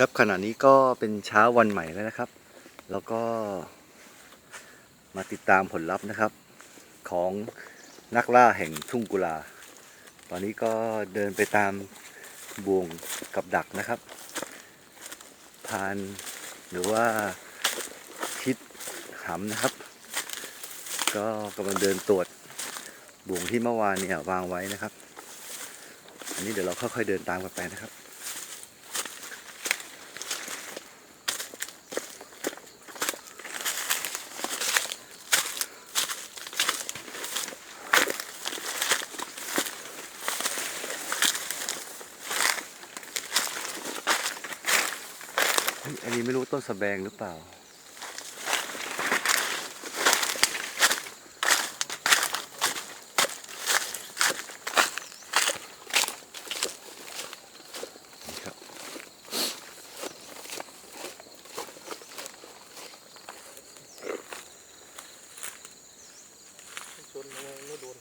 ครับขณะนี้ก็เป็นเช้าวันใหม่แล้วนะครับ แล้วก็มาติดตามผลลัพธ์นะครับ ของนักล่าแห่งทุ่งกุลา ตอนนี้ก็เดินไปตามบ่วงกับดักนะครับพานหรือว่าทิศหำนะครับ ก็กำลังเดินตรวจบ่วงที่เมื่อวานเนี่ยวางไว้นะครับ อันนี้เดี๋ยวเราค่อยๆเดินตามกันไปนะครับ เฮ้ยอันนี้ไม่รู้ต้น สะแบงหรือเปล่านี่ครับชนยังไงไม่โดน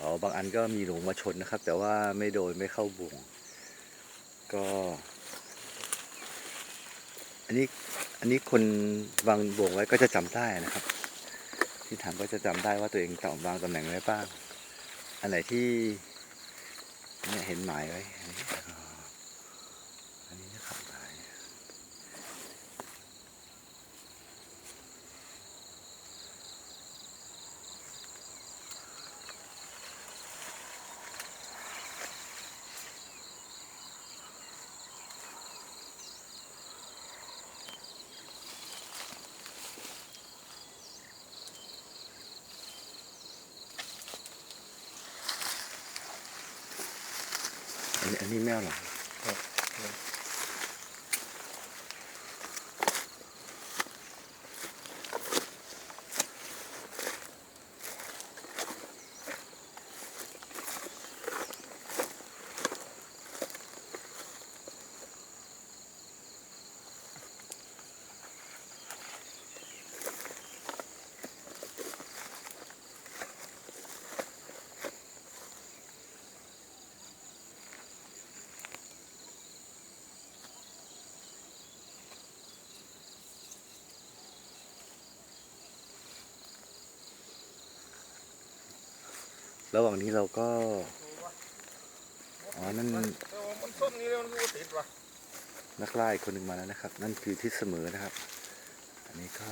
อ๋อ บางอันก็มีหลงมาชนนะครับ แต่ว่าไม่โดนไม่เข้าบ่วงก็ อันนี้ อันนี้คนวางบ่วงไว้ก็จะจำได้นะครับ ที่ถามก็จะจำได้ว่าตัวเองต่วางตำแหน่งไว้บ้าง อันไหนที่เนี่ยเห็นหมายไว้ อันนี้อ๋ออันนี้นะครับหมาย อันนี้อัน ระหว่างนี้เราก็ อ๋อ นั่นมันส้มนี่มันรู้ติดวะนักล่าอีกคนหนึ่งมาแล้วนะครับ นั่นคือทิศเสมอนะครับ อันนี้ก็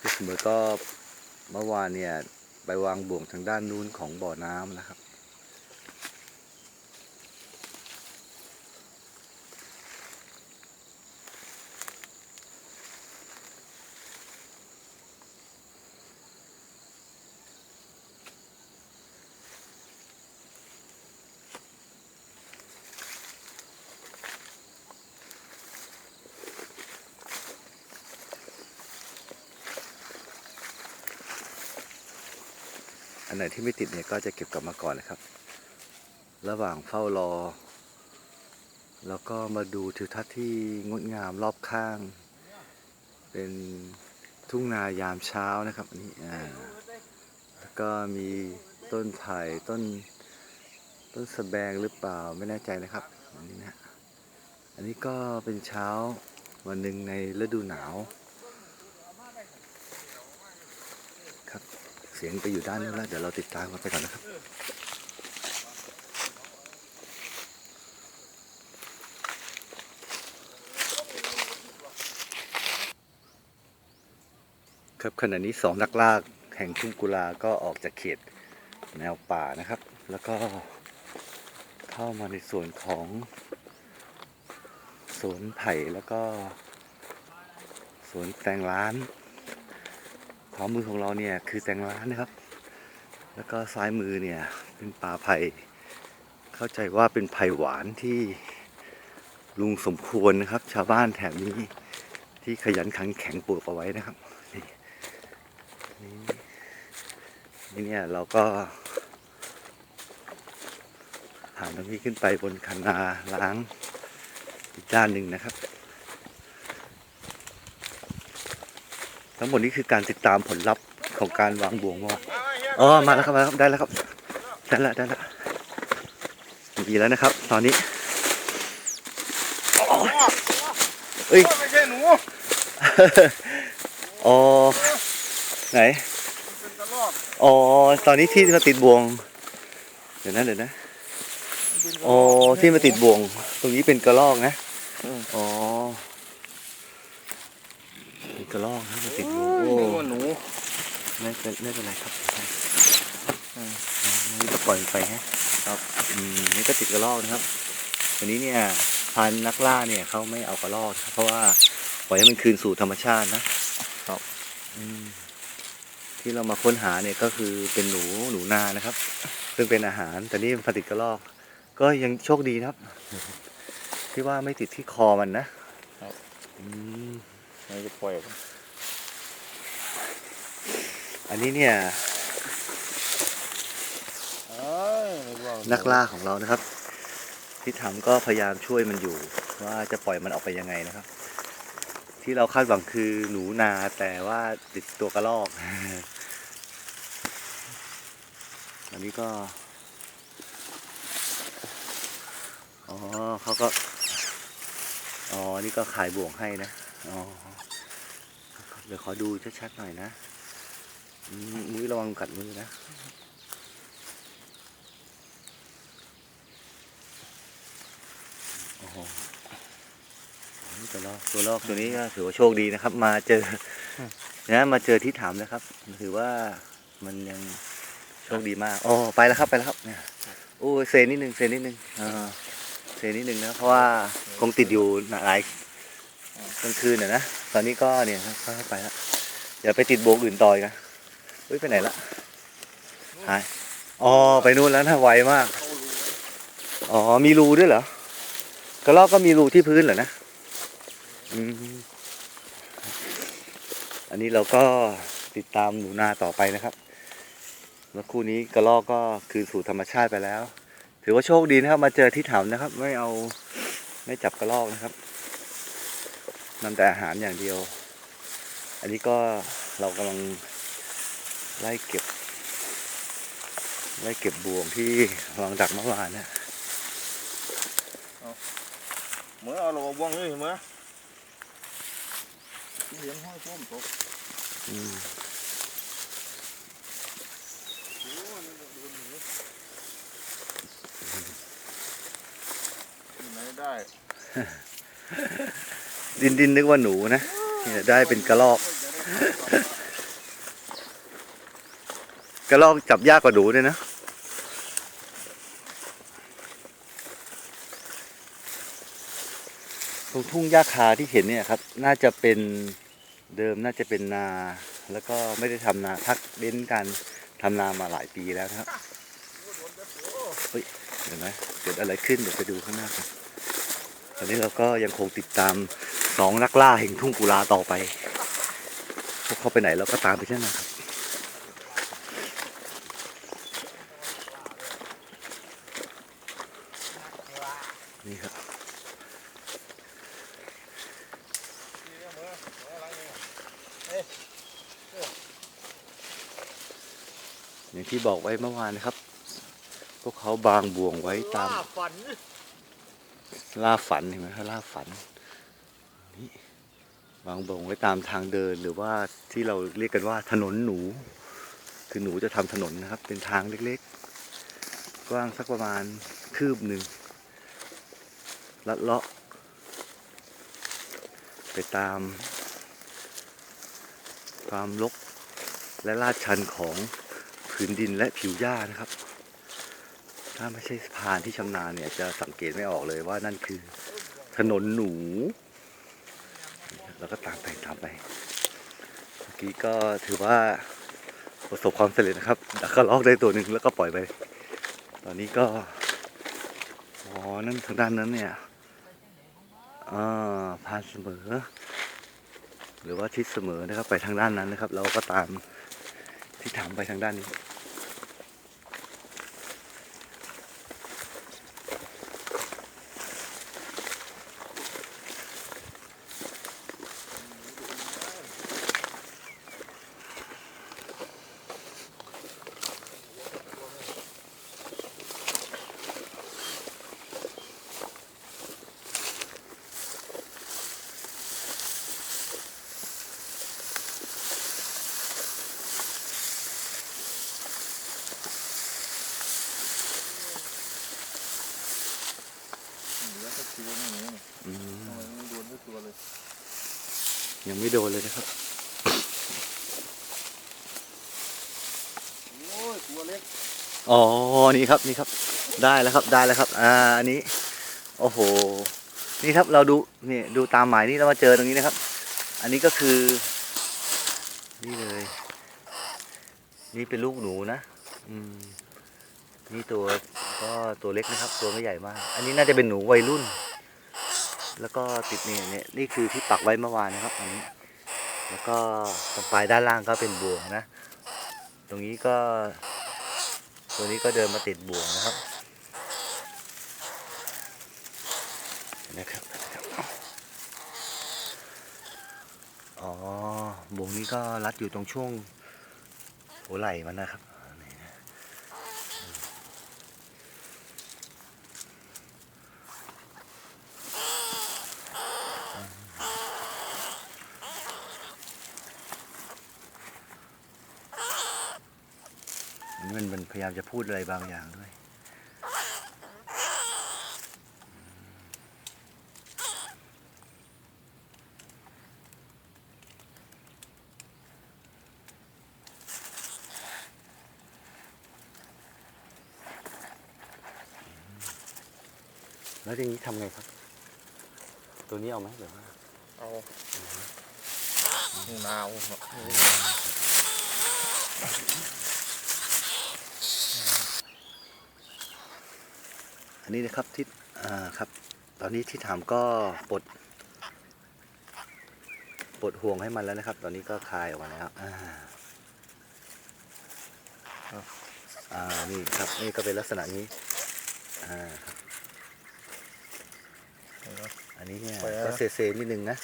ทิศเสมอก็เมื่อวานเนี่ย ไปวางบ่วงทางด้านนู้นของบ่อน้ำนะครับ นไหนที่ไม่ติดเนี่ยก็จะเก็บกลับมาก่อนนะครับ ระหว่างเฝ้ารอ แล้วก็มาดูทิวทัศน์ที่งดงามรอบข้าง เป็นทุ่งนายามเช้านะครับอันนี้อ่าแล้วก็มีต้นไผ่ต้นต้นสะแบงหรือเปล่าไม่แน่ใจนะครับอันนี้นะอันนี้ก็เป็นเช้าวันหนึ่งในฤดูหนาว ครับ เสียงไปอยู่ด้านนู้นแล้วเดี๋ยวเราติดตามกันไปก่อนนะครับครับขณะนี้สองนักล่าแห่งทุ่งกุลาก็ออกจากเขตแนวป่านะครับ แล้วก็เข้ามาในส่วนของสวนไผ่แล้วก็สวนแตงร้าน ขวามือของเราเนี่ยคือแตงร้านนะครับ แล้วก็ซ้ายมือเนี่ยเป็นป่าไผ่เข้าใจว่าเป็นไผ่หวานที่ลุงสมควรนะครับ ชาวบ้านแถบนี้ที่ขยันขันแข็งปลูกเอาไว้นะครับนี่นี่เนี่ยเราก็ผ่านตรงนี้ขึ้นไปบนคันนาล้างอีกด้านหนึ่งนะครับ ทั้งหมดนี้คือการติดตามผลลัพธ์ของการวางบ่วงว่าอ๋อมาแล้วครับมาแล้วครับได้แล้วครับได้แล้วได้แล้วดีแล้วนะครับ ตอนนี้เอ้ยไม่ใช่หนูอ๋อไหนอ๋อตอนนี้ที่มาติดบ่วง เดี๋ยวนะเดี๋ยวนะอ๋อที่มาติดบ่วง ตรงนี้เป็นกระรอกนะ อืม อ๋อเป็นกระรอกนะมาติดบ่วง โอ้ โอ้ ยนึกว่าหนู ไม่เป็นไม่เป็นไรครับอืมนี่ก็ปล่อยมันไปฮะครับอืมนี่ก็ติดกระรอกนะครับ วันนี้เนี่ยพันนักล่าเนี่ยเขาไม่เอากระรอกนะครับเพราะว่าปล่อยให้มันคืนสู่ธรรมชาตินะครับอืมที่เรามาค้นหาเนี่ยก็คือเป็นหนูหนูนานะครับ ซึ่งเป็นอาหาร แต่นี่มันติดกระรอก ก็ยังโชคดีนะครับ ที่ว่าไม่ติดที่คอมันนะครับอืมมันจะปล่อย ออกอันนี้เนี่ยเอ้ยนึว่าหนักล่าของเรานะครับที่ทำก็พยายามช่วยมันอยู่ ว่าจะปล่อยมันออกไปยังไงนะครับ ที่เราคาดหวังคือหนูนาแต่ว่าติดตัวกระรอกอันนี้ก็อ๋อเขาก็อ๋อนี่ก็ขายบ่วงให้นะอ๋อเดี๋ยวขอดูชัดๆหน่อยนะอื มมือระวังกัดมือนะโอ้โหตัวลอกตัวลอกตัวนี้ก็ถือว่าโชคดีนะครับ มาเจอนะมาเจอที่ถามนะครับ ถือว่ามันยังโชคดีมากโอ้ไปแล้วครับไปแล้วครับเนี่ยโอ้เซนิดนึงเซนิดนึงอ่าเซนิดนึงนะเพราะว่าคงติดอยู่หลายกลางคืนน่ะนะตอนนี้ก็เนี่ยครับเข้าไปแล้วเดี๋ยวไปติดโบกอื่นต่อยกัน เฮ้ยไปไหนละหายอ๋อไปนู่นแล้วนะไวมาก อ๋อมีรูด้วยเหรอกระรอกก็มีรูที่พื้นเหรอนะอันนี้เราก็ติดตามหนูนาต่อไปนะครับแล้วคู่นี้กระรอกก็คืนสู่ธรรมชาติไปแล้ว ถือว่าโชคดีนะครับ มาเจอที่ถามนะครับ ไม่เอาไม่จับกระรอกนะครับนำแต่อาหารอย่างเดียว อันนี้ก็เรากำลัง ไล่เก็บ ไล่เก็บบ่วงที่วางดักเมื่อวานนะเหมื่อนเอาเราบ้องเลยเหมื่อนเลี้ยงห้อยพ่อมตกอืมโอ้ยมันโดนหนูที่ไหนได้ ดินดินนึกว่าหนูนะเนี่ยได้เป็นกระรอก กระรอกจับยากกว่าหนูด้วยนะตรงทุ่งหญ้าคาที่เห็นเนี่ยครับ น่าจะเป็นเดิมน่าจะเป็นนา แล้วก็ไม่ได้ทำนาพักเบ้นการทำนามาหลายปีแล้วครับเฮ้ยเห็นไหมเกิดอะไรขึ้นเดี๋ยวไปดูข้างหน้ากันตอนนี้เราก็ยังคงติดตามสองนักล่าแห่งทุ่งกุลาต่อไปพวกเขาไปไหนเราก็ตามไปเช่นนั้นครับ อย่างที่ บอกไว้เมื่อวานนะครับ พวกเขาบางบ่วงไว้ตามล่ฝันล่าฝันเห็นไหมครับล่าฝันนี่วางบ่งไว้ตามทางเดินหรือว่าที่เราเรียกกันว่าถนนหนู คือหนูจะทำถนนนะครับ เป็นทางเล็กๆ กว้างสักประมาณคืบหนึ่งลัดเลาะ ไปตามความรกและลาดชันของ ผืนดินและผิวหญ้านะครับ ถ้าไม่ใช่สะพานที่ชำนาญเนี่ย จะสังเกตไม่ออกเลยว่านั่นคือถนนหนู แล้วก็ตามไปตามไปเมื่อกี้ก็ถือว่าประสบความสำเร็จนะครับดักกระลอกได้ตัวหนึ่งแล้วก็ปล่อยไป ตอนนี้ก็อ๋อนั่นทางด้านนั้นเนี่ยอ่าพานเสมอ หรือว่าทิศเสมอนะครับไปทางด้านนั้นนะครับ เราก็ตามที่ถามไปทางด้านนี้ โดนเลยนะครับโอ้ยตัวเล็กอ๋อนี่ครับนี่ครับ ได้แล้วครับได้แล้วครับ อ่าอันนี้ โอ้โห นี่ครับเราดูนี่ดูตามหมายนี่เรามาเจอตรงนี้นะครับ อันนี้ก็คือ นี่เลย นี่เป็นลูกหนูนะอืมนี่ตัวก็ตัวเล็กนะครับ ตัวไม่ใหญ่มาก อันนี้น่าจะเป็นหนูวัยรุ่น แล้วก็ติดเนี่ยเนี่ยนี่คือที่ปักไว้เมื่อวานนะครับ อันนี้ แล้วก็ตรงปลายด้านล่างก็เป็นบ่วงนะ ตรงนี้ก็ตัวนี้ก็เดินมาติดบ่วงนะครับนะครับอ๋อบ่วงนี้ก็รัดอยู่ตรงช่วงหัวไหล่มันนะครับ มันมันพยายามจะพูดอะไรบางอย่างด้วย แล้วทีนี้ทำไงครับ ตัวนี้เอาไหมหรือว่าเอาหนาว อันนี้นะครับที่อ่าครับ ตอนนี้ที่ถามก็ปลดปลดห่วงให้มันแล้วนะครับ ตอนนี้ก็คลายออกมาแล้วอ่าอ่านี่ครับนี่ก็เป็นลักษณะนี้อ่าอันนี้เนี่ยก็เซเซนิดนึงนะ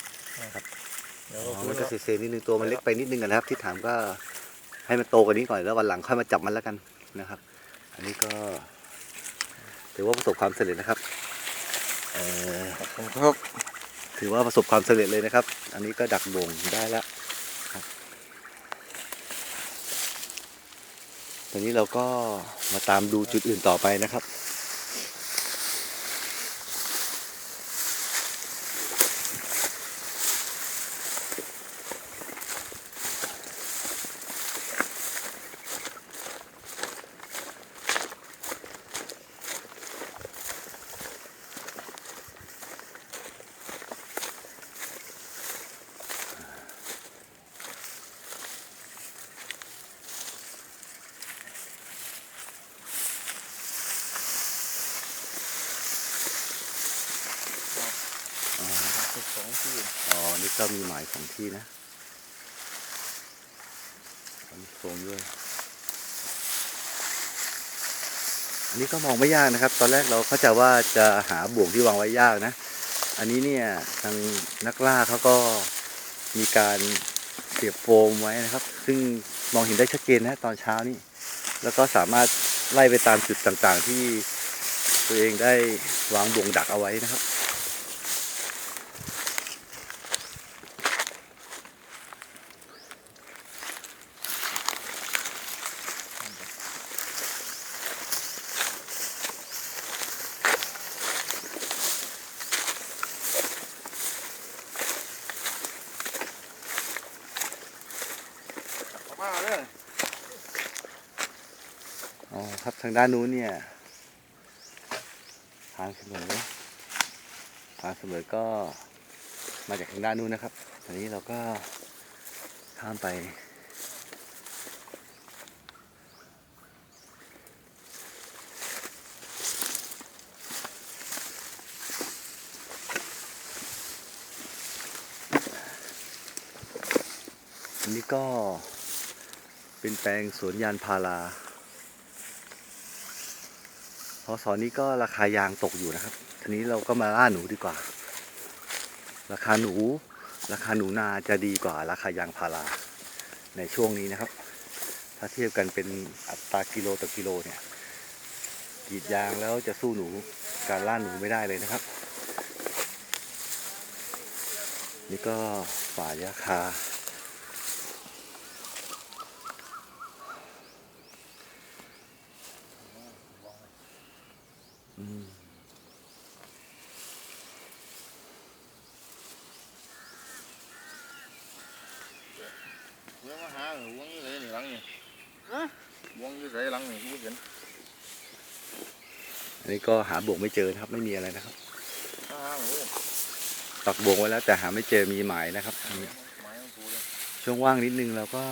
เดี๋ยวอ๋ก็อฟื้มันก็เซเซนิดนึงตัวมันเล็กไปนิดนึงนะครับ ที่ถามก็ให้มันโตกว่านี้ก่อนแล้ววันหลังค่อยมาจับมันแล้วกันนะครับ อันนี้ก็ ถือว่าประสบความสำเร็จนะครับเอ่อครับถือว่าประสบความสำเร็จเลยนะครับ อันนี้ก็ดักบ่งได้แล้วครับตอนนี้เราก็มาตามดูจุดอื่นต่อไปนะครับสิบสองที่ อ๋อ นี่ก็มีหมายของ ที่นะมีโครงด้วย อันนี้ก็มองไม่ยากนะครับ ตอนแรกเราเข้าใจว่าจะหาบ่วงที่วางไว้ยากนะ อันนี้เนี่ยทางนักล่าเขาก็มีการเสียบโฟมไว้นะครับ ซึ่งมองเห็นได้ชัดเจนนะตอนเช้านี้ แล้วก็สามารถไล่ไปตามจุดต่างๆที่ตัวเองได้วางบ่วงดักเอาไว้นะครับ เอามาเลย อ๋อครับทางด้านนู้นเนี่ย ทางเสมอทางเสมอก็มาจากทางด้านนู้นนะครับตอนนี้เราก็ข้ามไปอันนี้ก็เป็นแปลงสวนยานพารา อสอนนี้ก็ราคายางตกอยู่นะครับ ทีนี้เราก็มาล่าหนูดีกว่า ราคาหนู ราคาหนูนาจะดีกว่าราคายางพาราในช่วงนี้นะครับ ถ้าเทียบกันเป็นอัตรากิโลต่อกิโลเนี่ยกีดยางแล้วจะสู้หนูการล่าหนูไม่ได้เลยนะครับ นี่ก็ฝ่ายาคา เดี๋ยวมาหาหนูวงยไหลหลังนี่ฮะ วงยไหนหลังนี่กูเห็นอันนี้ก็หาบวกไม่เจอนะครับ ไม่มีอะไรนะครับตักบวกไว้แล้วแต่หาไม่เจอมีหมายนะครับช่วงว่างนิดนึงเราก็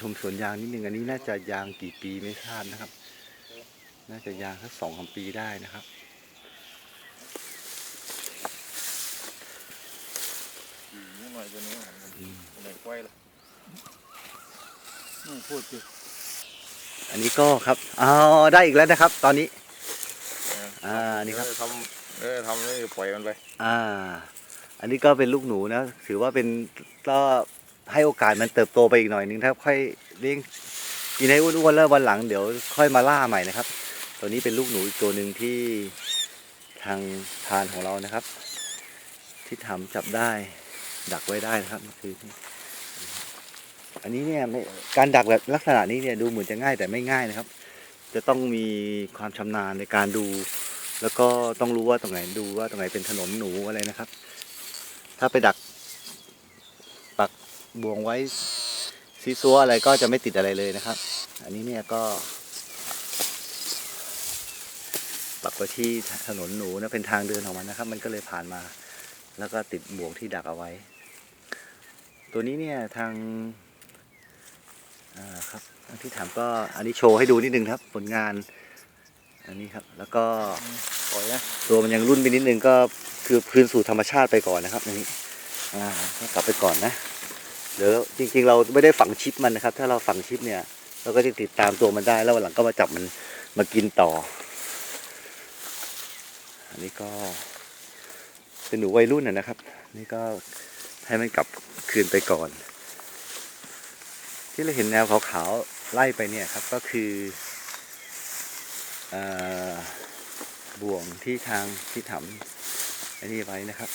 ชมสวนยางนิดนึงอันนี้น่าจะยางกี่ปีไม่ทราบนะครับ น่าจะยางสักสองสามปีได้นะครับ อืมนี่หน่อยตัวนี้หันกันอืมไหนกล้วยล่ะอืมพูดสิอันนี้ก็ครับอ๋อได้อีกแล้วนะครับ ตอนนี้ อ่า นี่ครับเออทำเออทำเลยปล่อยมันไป อ่า อันนี้ก็เป็นลูกหนูนะ ถือว่าเป็นก็ให้โอกาสมันเติบโตไปอีกหน่อยนึงถ้าค่อยเลี้ยงกินให้อ้วนๆแล้ววันหลังเดี๋ยวค่อยมาล่าใหม่นะครับ ตัวนี้เป็นลูกหนูอีกตัวหนึ่งที่ทางทานของเรานะครับ ที่ทำจับได้ ดักไว้ได้นะครับเมื่อคืนนี้อันนี้เนี่ยการดักแบบลักษณะนี้เนี่ยดูเหมือนจะง่ายแต่ไม่ง่ายนะครับ จะต้องมีความชำนาญในการดู แล้วก็ต้องรู้ว่าตรงไหนดูว่าตรงไหนเป็นถนนหนูอะไรนะครับ ถ้าไปดักปักบ่วงไว้ซีซัวอะไรก็จะไม่ติดอะไรเลยนะครับ อันนี้เนี่ยก็ ปักไว้ที่ถนนหนูนะเป็นทางเดินของมันนะครับ มันก็เลยผ่านมา แล้วก็ติดบ่วงที่ดักเอาไว้ ตัวนี้เนี่ยทางอ่าครับที่ถามก็อันนี้โชว์ให้ดูนิดนึงครับ ผลงานอันนี้ครับ แล้วก็ปล่อยนะตัวมันยังรุ่นไปนิดนึงก็คือคืนสู่ธรรมชาติไปก่อนนะครับอันนี้อ่าก็กลับไปก่อนนะเดี๋ยวจริง ๆ เราไม่ได้ฝังชิปมันนะครับ ถ้าเราฝังชิปเนี่ย เราก็จะติดตามตัวมันได้แล้ววันหลังก็มาจับมันมากินต่อ อันนี้ก็เป็นหนูวัยรุ่นนะนะครับ นี่ก็ให้มันกลับคืนไปก่อน ที่เราเห็นแนวขาวๆไล่ไปเนี่ยครับก็คืออบ่วงที่ทางที่ทำอันนี้ไว้นะครับ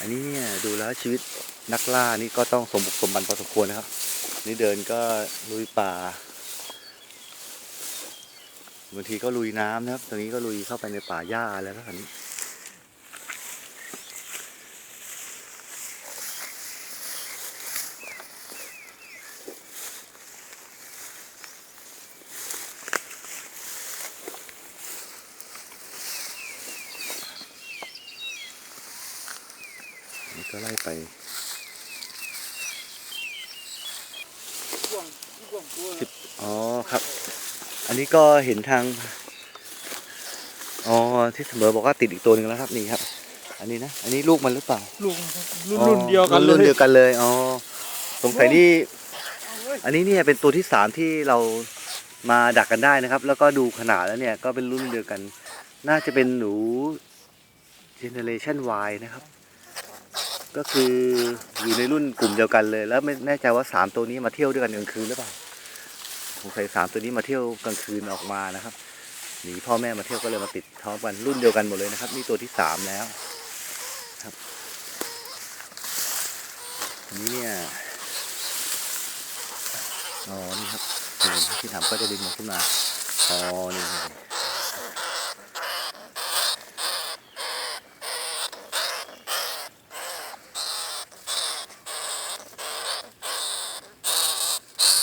อันนี้เนี่ยดูแล้วชีวิตนักล่านี่ก็ต้องสมบุกสมบันพอสมควรนะครับ นี่เดินก็ลุยป่าบางทีก็ลุยน้ำนะครับตรงนี้ก็ลุยเข้าไปในป่าหญ้าแล้วนะครับนี้นี่ก็ไล่ไป กวางกวางตัว สิบอ๋อครับ อันนี้ ก็เห็นทาง อ๋อ ที่เสมอบอกว่าติดอีกตัวหนึ่งแล้วครับนี่ครับ อันนี้นะ อันนี้ลูกมันหรือเปล่ารุ่นรุ่นรุ่นเดียวกันอ๋อเลยรุ่นเดียวกันเลย อ๋อ สงสัยนี่เอาเว้ยอันนี้เนี่ยเป็นตัวที่สามที่เรามาดักกันได้นะครับ แล้วก็ดูขนาดแล้วเนี่ย ก็เป็นรุ่นเดียวกัน น่าจะเป็นหนู Generation Y นะครับ ก็คืออยู่ในรุ่นกลุ่มเดียวกันเลย แล้วไม่แน่ใจว่าสามตัวนี้มาเที่ยวด้วยกันกลางคืนหรือเปล่า สงสัยสามตัวนี้มาเที่ยวกลางคืนออกมานะครับหนีพ่อแม่มาเที่ยวก็เลยมาติดท้องกันรุ่นเดียวกันหมดเลยนะครับ นี่ตัวที่สามแล้วครับอันนี้เนี่ยอ๋อนี่ครับที่ถามก็จะดึงมันขึ้นมาอ๋อนี่ครับ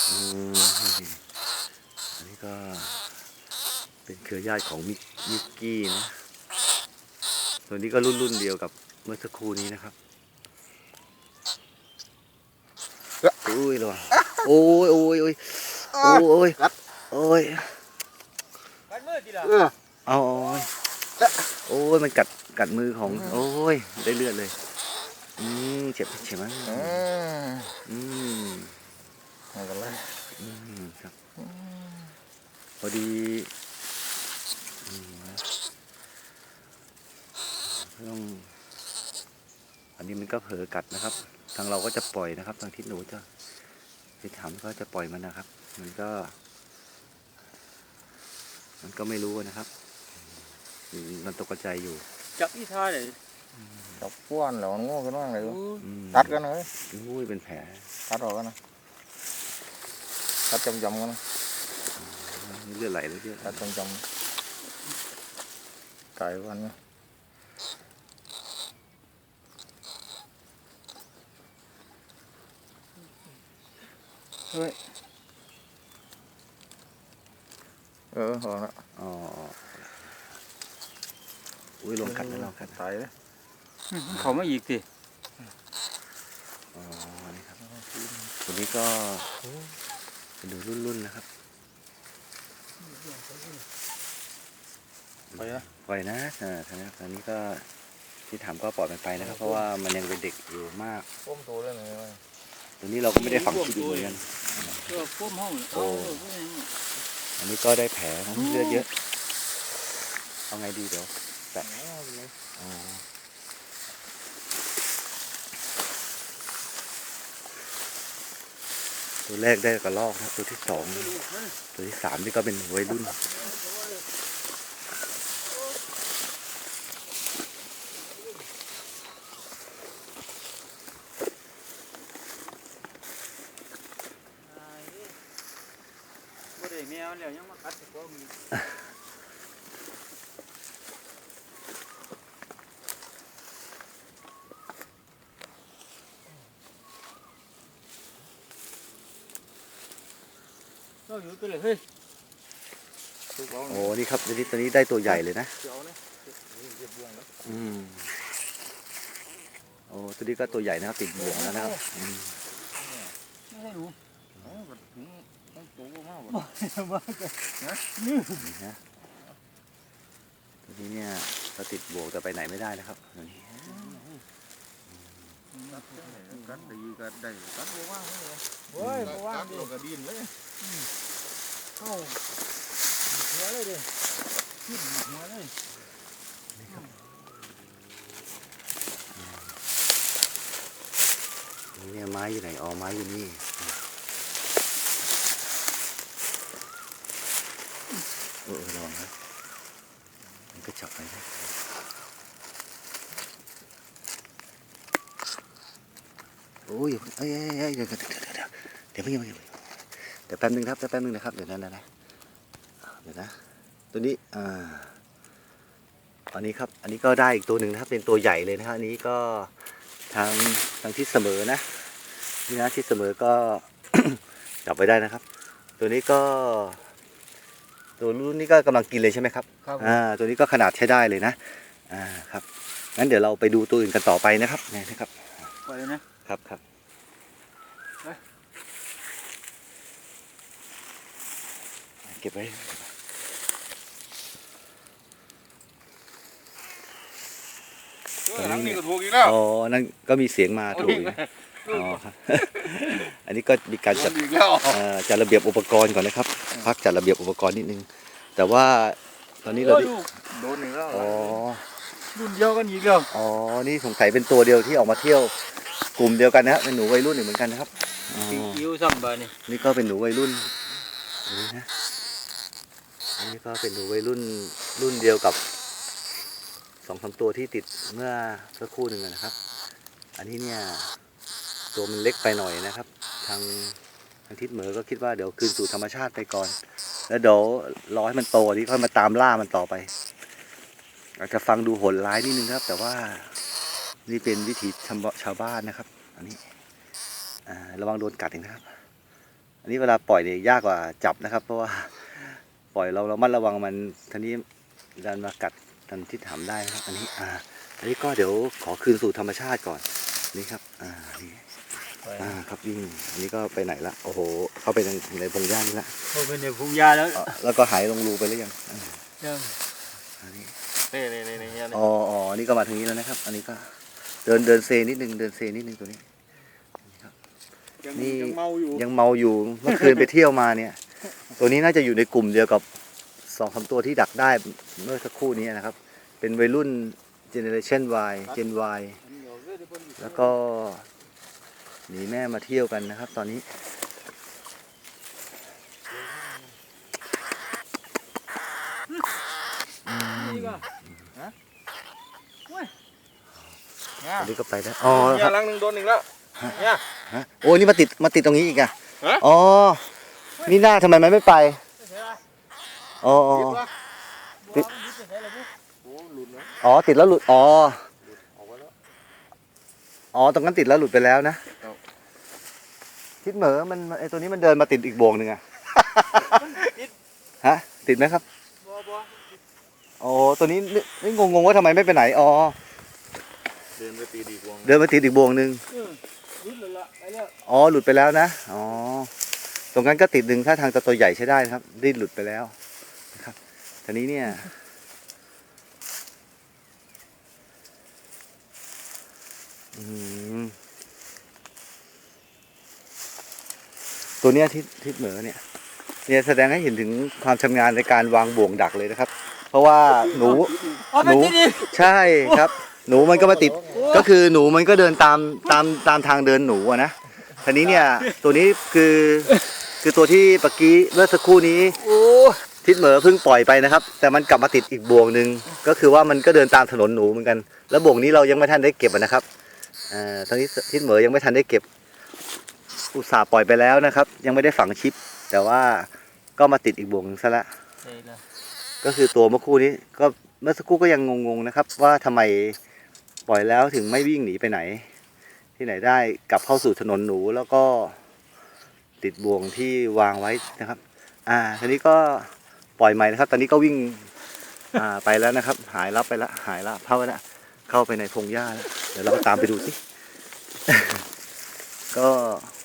อืมอันนี้ก็ เป็นเครือญาติของมิกมิกกี้นะตัวนี้ก็รุ่นรุ่นเดียวกับเมื่อสักครู่นี้นะครับอุ้ยระวังโอ้ยโอ้ยโอ้ยโอ้ยโอ้ยกันมือทีละเอาเอาเอาโอ้ยมันกัดกัดมือของ โอ้ยได้เลือดเลย อืมเจ็บเจ็บมั้งอืมอืมไม่เป็นไรอืมครับพอดีอืม ต้องอันนี้มันก็เผลอกัดนะครับ ทางเราก็จะปล่อยนะครับ ทางทิศหนูจะทิศถามก็จะปล่อยมันนะครับ มันก็ มันก็ไม่รู้นะครับอืมมันตกใจอยู่ จับอีท่าเลยจับป้วนแล้วมันโง่กันบ้างเลยอืมตัดกันเลยอุ้ยเป็นแผลตัดออกกันนะตัดจำจำๆกันนะเลือดไหลเลยเลือดตัดจำจำๆ ไก่วันนะเฮ้ยเออหอละอ๋ออุ้ยลงกัดนะลงกัดตายเลยเขาไม่อีกสิอ๋อนี่ครับตัวนี้ก็ไดูรุ่นๆนะครับ ไปนะปล่อยนะอ่าทางนี้ทางนี้ก็ที่ถามก็ปล่อยมันไปนะครับ เพราะว่ามันยังเป็นเด็กอยู่มากก้มตัวเลยหน่อยไหมตัวนี้เราก็ไม่ได้ฝังชิดอยู่เหมือนกันเออพุ่มห้องโอ้อันนี้ก็ได้แผลทั้งเลือดเยอะ เอาไงดีเดี๋ยวแปะอ๋อตัวแรกได้กระลอกนะครับตัวที่สองตัวที่สามนี่ก็เป็นวัยรุ่น แมวแล้วยังมากัดตะโกนอีกเราอยู่ตัวเลยเฮ้ยถูกเอาโอ้นี่ครับตัวนี้ตัวนี้ได้ตัวใหญ่เลยนะเดี๋ยวเนี่ยเก็บวงแล้วอืมโอ้ตัวนี้ก็ตัวใหญ่นะครับติดบ่วงแล้วนะครับอืม ไม่ให้หนู เอ้าก็ถึงต้อง ตัวมากกว่าบ้ากันนี่นะตัวนี้เนี่ยก็ติดบวงแต่ไปไหนไม่ได้นะครับตัวนี้กัดได้กัดได้กัดบ่ว่างเลยโอ้ยบ่ว่างกัดดิลงกระดินเลยเข้าหัวเลยดิขึ้นหัวเลยเนี่ยไม้อยู่ไหนอ๋อไม้อยู่นี่ เออลองนะมันก็จับไปได้โอ้ยอยู่เอ้ยเอ้ยเดี๋ยวเดี๋ยวเดี๋ยวเดี๋ยวเดี๋ยวเพิ่งอย่เงยเดี๋ยวแป๊บนึงครับเดี๋ยวแป๊บนึงนะครับเดี๋ยวนั้นนะนะเดี๋ยวนะตัวนี้อ่าอันนี้ครับอันนี้ก็ได้อีกตัวหนึ่งนะครับเป็นตัวใหญ่เลยนะครับอันนี้ก็ทางทางทิศเสมอนะนี่นะทิศเสมอก็จับไว้ได้นะครับ ตัวนี้ก็ ตัวรุ่นนี้ก็กำลังกินเลยใช่ไหมครับครับอ่าตัวนี้ก็ขนาดใช้ได้เลยนะอ่าครับงั้นเดี๋ยวเราไปดูตัวอื่นกันต่อไปนะครับเนี่ยนะครับไปเลยนะครับครับไปเก็บไว้เออหลังนี้ก็ถูกอีกแล้วอ๋อนั่นก็มีเสียงมาถูกอยู่นะอ๋อครับอันนี้ก็มีการจัดโดนอีกแล้วเอ่อจัดระเบียบอุปกรณ์ก่อนนะครับ พักจัดระเบียบอุปกรณ์นิดนึง แต่ว่าตอนนี้เราโอ้ยได้ลูกโดนอีกแล้วอ๋อรุ่นเดียวกันอีกแล้วอ๋อนี่สงสัยเป็นตัวเดียวที่ออกมาเที่ยวกลุ่มเดียวกันนะฮะเป็นหนูวัยรุ่นเหมือนกันนะครับอ๋ออิวซ้ำบ้านี่นี่ก็เป็นหนูวัยรุ่นนี่นะอันนี้ก็เป็นหนูวัยรุ่นรุ่นเดียวกับสองสามตัวที่ติดเมื่อสักครู่หนึ่งอะนะครับ อันนี้เนี่ยตัวมันเล็กไปหน่อยนะครับ ทาง ทางทิศเหมือก็คิดว่าเดี๋ยวคืนสู่ธรรมชาติไปก่อน แล้วเดี๋ยวรอให้มันโตนี้ค่อยมาตามล่ามันต่อไป อาจจะฟังดูโหดร้ายนิดนึงครับ แต่ว่านี่เป็นวิถีชาวบ้านนะครับ อันนี้ระวังโดนกัดเองนะครับ อันนี้เวลาปล่อยเนี่ยยากกว่าจับนะครับ เพราะว่าปล่อยเราเรามัดระวังมันทีนี้ดันมากัดทันที่ถามได้นะครับ อันนี้อ่าอันนี้ก็เดี๋ยวขอคืนสู่ธรรมชาติก่อนนี่ครับอ่านี่ อ่าครับวิ่งอันนี้ก็ไปไหนละ โอ้โห เข้าไปในในพงหญ้านี่ละเขาเป็นเด็กพุงยาแล้วอ่าแล้วก็หายลงรูไปหรือยังอ่ายังอันนี้นี่นี่นี่นี่เนี่ยอ๋ออ๋ออันนี้ก็มาทางนี้แล้วนะครับ อันนี้ก็ เดินเดินเซนิดนึงเดินเซนิดนึงตัวนี้ ยังนี่ ยังเมาอยู่ยังเมาอยู่เมื่อคืนไปเที่ยวมาเนี่ย ตัวนี้น่าจะอยู่ในกลุ่มเดียวกับสองสามตัวที่ดักได้เมื่อสักครู่นี้นะครับ เป็นวัยรุ่นเจเนอเรชัน Y Gen Y แล้วก็ หนีแม่มาเที่ยวกันนะครับ ตอนนี้นี่ก็เนี่ยตอนนี้ก็ไปได้อ๋อคเนี่รัยบหลังหนึ่งโดนอีกแล้วเนี่ย ฮะโอ้ยนี่มาติดมาติดตรงนี้อีกอะฮะ อ๋อนี่หน้าทำไมมันไม่ไปอ๋ออ๋อติดวะโอ้หลุดนะอ๋อติดแล้วหลุดอ๋อออกไปแล้วอ๋อตรงนั้นติดแล้วหลุดไปแล้วนะครับ ทิศเหมอมันไอตัวนี้มันเดินมาติดอีกบ่วงหนึ่งอะฮะ ติดไหมครับบ่บ่อ๋อตัวนี้นึนี่งงๆว่าทำไมไม่ไปไหนอ๋อเดินไปตีดีกวงเดินมาติดอีกบ่วงหนึ่งเออรุดเลยละไปแล้วอ๋อหลุดไปแล้วนะอ๋อตรงนั้นก็ติดหนึ่งถ้าทางจะตัวใหญ่ใช้ได้นะครับดิ้นหลุดไปแล้วนะครับทีนี้เนี่ยอืม ตัวเนี้ยทิศทิศเหมือเนี่ยเนี่ยแสดงให้เห็นถึงความชำนาญในการวางบ่วงดักเลยนะครับ เพราะว่าหนูเอาไปที่นี่ใช่ครับ หนูมันก็มาติดก็คือหนูมันก็เดินตามตามตามทางเดินหนูอะนะทีนี้เนี่ยตัวนี้คือคือตัวที่ปะกี้เมื่อสักครู่นี้โอ้ทิศเหมอเพิ่งปล่อยไปนะครับ แต่มันกลับมาติดอีกบ่วงหนึ่งก็คือว่ามันก็เดินตามถนนหนูเหมือนกัน แล้วบ่วงนี้เรายังไม่ทันได้เก็บอะนะครับเอ่อตอนนี้ทิศเหมอยังไม่ทันได้เก็บ อุตส่าห์ปล่อยไปแล้วนะครับ ยังไม่ได้ฝังชิป แต่ว่าก็มาติดอีกบ่วงหนึงซะละก็คือตัวเมื่อคู่นี้ก็เมื่อสักครู่ก็ยังงงๆนะครับ ว่าทำไมปล่อยแล้วถึงไม่วิ่งหนีไปไหน ที่ไหนได้กลับเข้าสู่ถนนหนูแล้วก็ติดบ่วงที่วางไว้นะครับ อ่าทีนี้ก็ปล่อยใหม่นะครับ ตอนนี้ก็วิ่งอ่าไปแล้วนะครับ หายลับไปละหายละเข้าไปละเข้าไปในพงหญ้าแล้วเดี๋ยวเราตามไปดูสิ ก็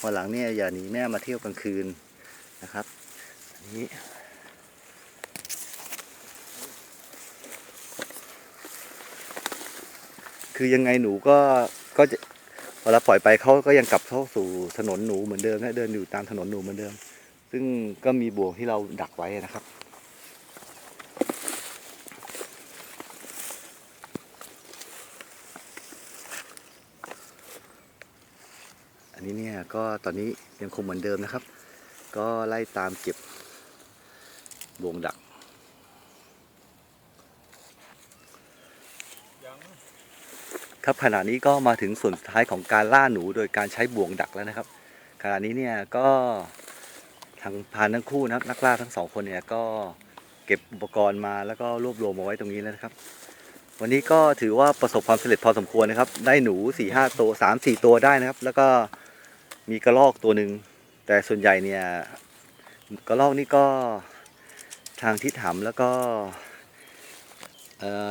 วันหลังเนี่ยอย่าหนีแม่มาเที่ยวกลางคืนนะครับอันนี้คือยังไงหนูก็ก็จะเวลาปล่อยไปเขาก็ยังกลับเข้าสู่ถนนหนูเหมือนเดิมนะเดินอยู่ตามถนนหนูเหมือนเดิม ซึ่งก็มีบ่วงที่เราดักไว้นะครับ อันนี้เนี่ย ก็ตอนนี้ยังคงเหมือนเดิมนะครับ ก็ไล่ตามเก็บบวงดักครับขณะนี้ก็มาถึงส่วนสุดท้ายของการล่าหนูโดยการใช้บ่วงดักแล้วนะครับ ขณะนี้เนี่ยก็ทางพานทั้งคู่นะครับนักล่าทั้งสองคนเนี่ยก็เก็บอุปกรณ์มาแล้วก็รวบรวมมาไว้ตรงนี้แล้วนะครับ วันนี้ก็ถือว่าประสบความสำเร็จพอสมควรนะครับ ได้หนูสี่ห้าตัวสามสี่ตัวได้นะครับ แล้วก็ มีกระรอกตัวหนึ่งแต่ส่วนใหญ่เนี่ยกระรอกนี่ก็ทางทิศหำแล้วก็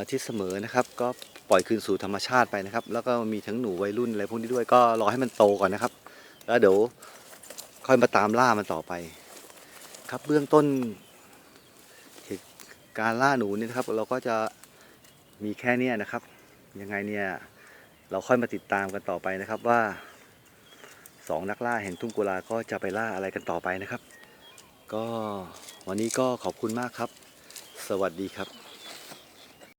ทิศเสมอนะครับ ก็ปล่อยคืนสู่ธรรมชาติไปนะครับ แล้วก็มีทั้งหนูวัยรุ่นอะไรพวกนี้ด้วยก็รอให้มันโตก่อนนะครับ แล้วเดี๋ยวค่อยมาตามล่ามันต่อไป ครับเบื้องต้นเหตุการล่าหนูเนี่ยนะครับ เราก็จะมีแค่นี้นะครับยังไงเนี่ยเราค่อยมาติดตามกันต่อไปนะครับว่า สองนักล่าแห่งทุ่งกุลาก็จะไปล่าอะไรกันต่อไปนะครับ ก็วันนี้ก็ขอบคุณมากครับ สวัสดีครับ